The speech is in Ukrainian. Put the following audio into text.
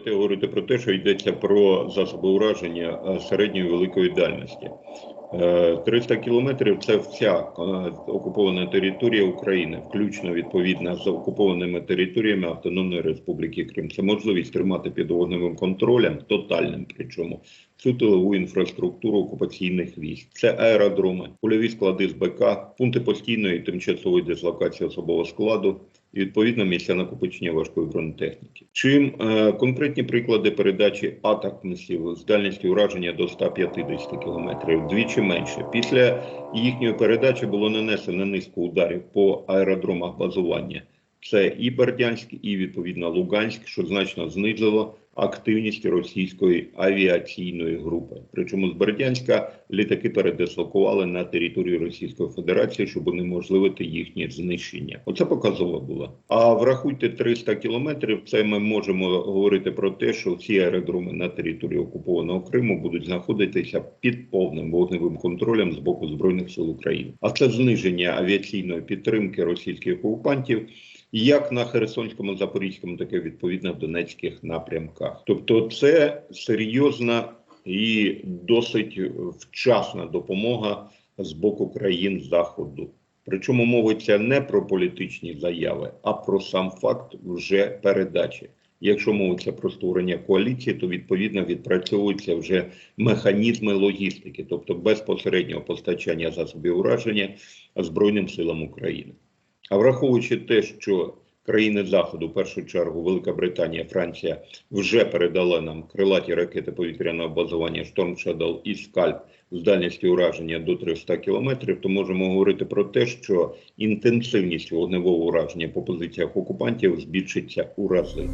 Давайте говорити про те, що йдеться про засоби ураження е, середньої великої дальності. Е, 300 кілометрів це вся е, окупована територія України, включно відповідно з окупованими територіями Автономної Республіки Крим. Це можливість тримати під вогневим контролем, тотальним причому всю тилову інфраструктуру окупаційних військ. Це аеродроми, польові склади з БК, пункти постійної і тимчасової дислокації особового складу. І відповідно місця накопичення важкої бронетехніки. Чим е, конкретні приклади передачі атакмсів з дальністю ураження до 150 км, вдвічі менше. Після їхньої передачі було нанесено низку ударів по аеродромах базування. Це і Бердянськ, і відповідно Луганськ, що значно знизило активність російської авіаційної групи. Причому з Бердянська літаки передислокували на територію Російської Федерації, щоб унеможливити їхнє знищення. Оце показово було. А врахуйте 300 кілометрів. Це ми можемо говорити про те, що всі аеродроми на території окупованого Криму будуть знаходитися під повним вогневим контролем з боку збройних сил України. А це зниження авіаційної підтримки російських окупантів як на Херсонському, Запорізькому, так і відповідно в Донецьких напрямках. Тобто, це серйозна і досить вчасна допомога з боку країн Заходу. Причому мовиться не про політичні заяви, а про сам факт вже передачі. Якщо мовиться про створення коаліції, то відповідно відпрацьовуються вже механізми логістики, тобто безпосереднього постачання засобів ураження Збройним силам України. А враховуючи те, що країни Заходу, в першу чергу Велика Британія, Франція, вже передали нам крилаті ракети повітряного базування Storm Shadow і Скальп з дальністю ураження до 300 кілометрів, то можемо говорити про те, що інтенсивність вогневого ураження по позиціях окупантів збільшиться у рази.